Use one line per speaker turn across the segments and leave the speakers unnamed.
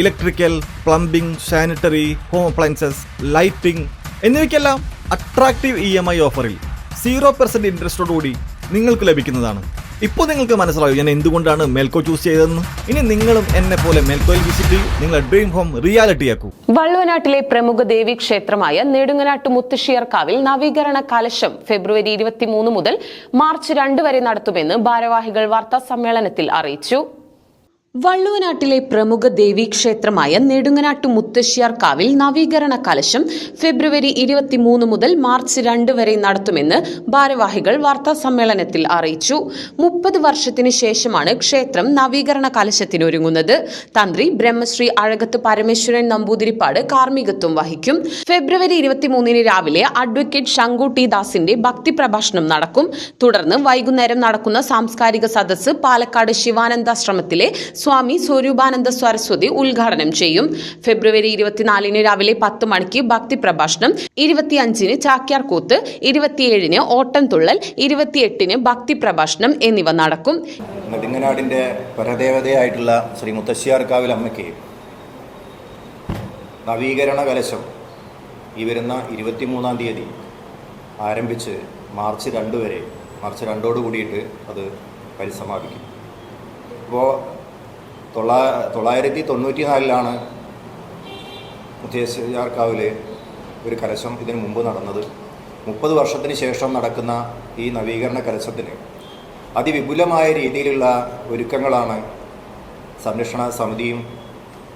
Electrical plumbing sanitary home appliances lighting എന്നിവയ്ക്കെല്ലാം attractive E M I ഓഫറിൽ zero percent ഇൻട്രസ്റ്റോടുകൂടി നിങ്ങൾക്ക് ലഭിക്കുന്നതാണ്. ഇപ്പോൾ നിങ്ങൾക്ക് മനസ്സിലാവും ഞാൻ എന്തുകൊണ്ടാണ് മെൽക്കോ ചൂസ് ചെയ്തതെന്ന്? ഇനി നിങ്ങളും എന്നെ പോലെ മേൽക്കോയിൽ വിസിറ്റ് ചെയ്യും. നിങ്ങളുടെ ഡ്രീം ഹോം റിയാലിറ്റി ആക്കൂ.
വള്ളുവനാട്ടിലെ പ്രമുഖ ദേവി ക്ഷേത്രമായ നെടുങ്ങനാട്ട് മുത്തശ്ശിയർക്കാവിൽ നവീകരണ കലശം ഫെബ്രുവരി ഇരുപത്തിമൂന്ന് മുതൽ മാർച്ച് രണ്ട് വരെ നടത്തുമെന്ന് ഭാരവാഹികൾ വാർത്താ സമ്മേളനത്തിൽ അറിയിച്ചു. വള്ളുവനാട്ടിലെ പ്രമുഖ ദേവീക്ഷേത്രമായ നെടുങ്ങനാട്ട് മുത്തശ്ശിയാർക്കാവിൽ നവീകരണ കലശം ഫെബ്രുവരി ഇരുപത്തിമൂന്ന് മുതൽ മാർച്ച് രണ്ട് വരെ നടത്തുമെന്ന് ഭാരവാഹികൾ വാർത്താ സമ്മേളനത്തിൽ അറിയിച്ചു. മുപ്പത് വർഷത്തിന് ശേഷമാണ് ക്ഷേത്രം നവീകരണ കലശത്തിനൊരുങ്ങുന്നത് തന്ത്രി ബ്രഹ്മശ്രീ അഴകത്ത് പരമേശ്വരൻ നമ്പൂതിരിപ്പാട് കാർമ്മികത്വം വഹിക്കും. ഫെബ്രുവരി ഇരുപത്തിമൂന്നിന് രാവിലെ അഡ്വക്കേറ്റ് ശങ്കുട്ടി ദാസിന്റെ ഭക്തി പ്രഭാഷണം നടക്കും. തുടർന്ന് വൈകുന്നേരം നടക്കുന്ന സാംസ്കാരിക സദസ്സ് പാലക്കാട് ശിവാനന്ദാശ്രമത്തിലെ സ്വാമി സ്വരൂപാനന്ദ സരസ്വതി ഉദ്ഘാടനം ചെയ്യും. ഫെബ്രുവരി ഇരുപത്തിനാലിന് രാവിലെ പത്ത് മണിക്ക് ഭക്തി പ്രഭാഷണം ഇരുപത്തിയഞ്ചിന് ചാക്യാർകൂത്ത് ഇരുപത്തിയേഴിന് ഓട്ടംതുള്ളൽ ഇരുപത്തിയെട്ടിന് ഭക്തി പ്രഭാഷണം എന്നിവ നടക്കും.
നെടുങ്ങനാടിന്റെ പരദേവതയായിട്ടുള്ള ശ്രീ മുത്തശ്ശിയാർക്കാവിൽ അമ്മയ്ക്ക് നവീകരണ കലശം ഈ വരുന്ന ഇരുപത്തിമൂന്നാം തീയതി ആരംഭിച്ച് മാർച്ച് രണ്ട് വരെ മാർച്ച് രണ്ടോട് കൂടിയിട്ട് അത് പരിസമാപിക്കും. അപ്പോൾ തൊള്ളാ തൊള്ളായിരത്തി തൊണ്ണൂറ്റി നാലിലാണ് മുത്തേശ്ശാർക്കാവിലെ ഒരു കലശം ഇതിനു മുമ്പ് നടന്നത്. മുപ്പത് വർഷത്തിന് ശേഷം നടക്കുന്ന ഈ നവീകരണ കലശത്തിന് അതിവിപുലമായ രീതിയിലുള്ള ഒരുക്കങ്ങളാണ് സംരക്ഷണ സമിതിയും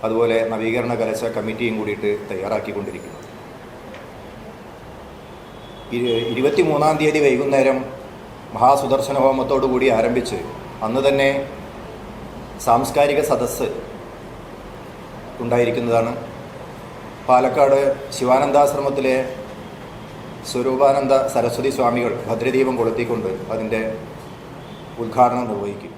അതുപോലെ നവീകരണ കലശ കമ്മിറ്റിയും കൂടിയിട്ട് തയ്യാറാക്കിക്കൊണ്ടിരിക്കുന്നത്. ഇരുപത്തി മൂന്നാം തീയതി വൈകുന്നേരം മഹാസുദർശന ഹോമത്തോടു കൂടി ആരംഭിച്ച് അന്ന് തന്നെ സാംസ്കാരിക സദസ്സ് ഉണ്ടായിരിക്കുന്നതാണ്. പാലക്കാട് ശിവാനന്ദാശ്രമത്തിലെ സ്വരൂപാനന്ദ സരസ്വതി സ്വാമികൾ ഭദ്രദീപം കൊളുത്തിക്കൊണ്ട് അതിന്റെ ഉദ്ഘാടനം നിർവഹിക്കും.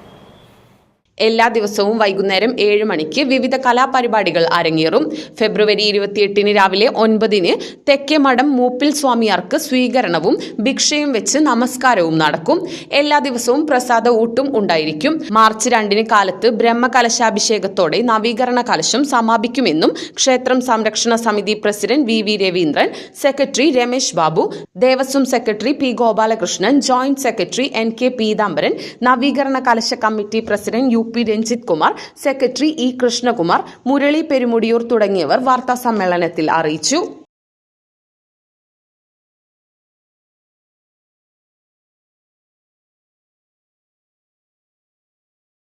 എല്ലാ ദിവസവും വൈകുന്നേരം ഏഴ് മണിക്ക് വിവിധ കലാപരിപാടികൾ അരങ്ങേറും. ഫെബ്രുവരി ഇരുപത്തിയെട്ടിന് രാവിലെ ഒൻപതിന് തെക്കേമഠം മൂപ്പിൽ സ്വാമിയാർക്ക് സ്വീകരണവും ഭിക്ഷയും വെച്ച് നമസ്കാരവും നടക്കും. എല്ലാ ദിവസവും പ്രസാദ ഊട്ടും ഉണ്ടായിരിക്കും. മാർച്ച് രണ്ടിന് കാലത്ത് ബ്രഹ്മകലശാഭിഷേകത്തോടെ നവീകരണ കലശം സമാപിക്കുമെന്നും ക്ഷേത്രം സംരക്ഷണ സമിതി president V V Raveendran secretary Ramesh Babu Devaswom secretary P Gopalakrishnan joint secretary N K Peethambaran നവീകരണ കലശ committee president U P Ranjith Kumar secretary E Krishnakumar Murali Perumudiyoor തുടങ്ങിയവർ വാർത്താ സമ്മേളനത്തിൽ അറിയിച്ചു.